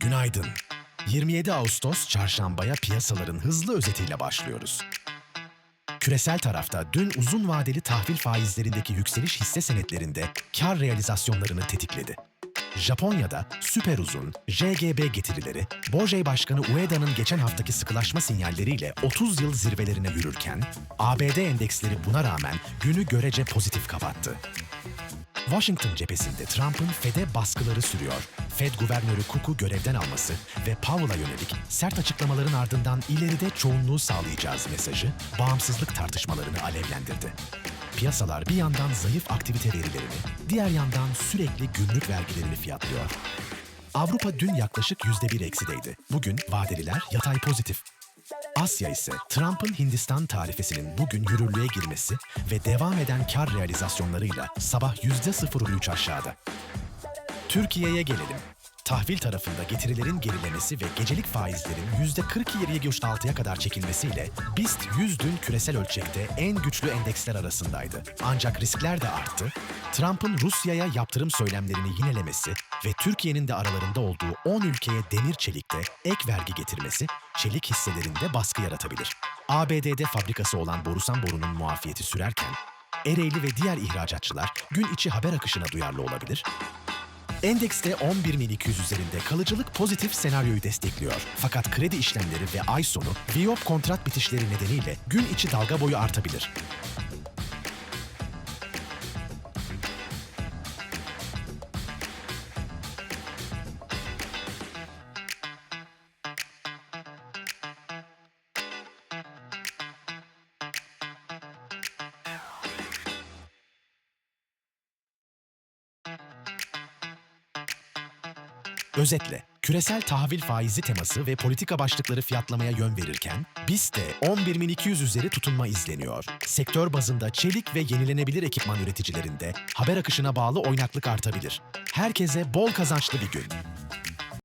Günaydın. 27 Ağustos çarşambaya piyasaların hızlı özetiyle başlıyoruz. Küresel tarafta dün uzun vadeli tahvil faizlerindeki yükseliş hisse senetlerinde kar realizasyonlarını tetikledi. Japonya'da süper uzun JGB getirileri, Bojey Başkanı Ueda'nın geçen haftaki sıkılaşma sinyalleriyle 30 yıl zirvelerine yürürken, ABD endeksleri buna rağmen günü görece pozitif kapattı. Washington cephesinde Trump'ın Fed'e baskıları sürüyor. Fed guvernörü Cook'u görevden alması ve Powell'a yönelik sert açıklamaların ardından ileride çoğunluğu sağlayacağız mesajı bağımsızlık tartışmalarını alevlendirdi. Piyasalar bir yandan zayıf aktivite verilerini, diğer yandan sürekli gümrük vergilerini fiyatlıyor. Avrupa dün yaklaşık %1 eksideydi. Bugün vadeliler yatay pozitif. Asya ise Trump'ın Hindistan tarifesinin bugün yürürlüğe girmesi ve devam eden kar realizasyonlarıyla sabah %0,3 aşağıda. Türkiye'ye gelelim. Tahvil tarafında getirilerin gerilemesi ve gecelik faizlerin %42,6'ya kadar çekilmesiyle BIST 100 dün küresel ölçekte en güçlü endeksler arasındaydı. Ancak riskler de arttı. Trump'ın Rusya'ya yaptırım söylemlerini yinelemesi ve Türkiye'nin de aralarında olduğu 10 ülkeye demir çelikte ek vergi getirmesi çelik hisselerinde baskı yaratabilir. ABD'de fabrikası olan Borusan Boru'nun muafiyeti sürerken Ereğli ve diğer ihracatçılar gün içi haber akışına duyarlı olabilir. Endekste 11.200 üzerinde kalıcılık pozitif senaryoyu destekliyor. Fakat kredi işlemleri ve ay sonu VIOP kontrat bitişleri nedeniyle gün içi dalga boyu artabilir. Özetle, küresel tahvil faizi teması ve politika başlıkları fiyatlamaya yön verirken, BIST'te 11.200 üzeri tutunma izleniyor. Sektör bazında çelik ve yenilenebilir ekipman üreticilerinde haber akışına bağlı oynaklık artabilir. Herkese bol kazançlı bir gün.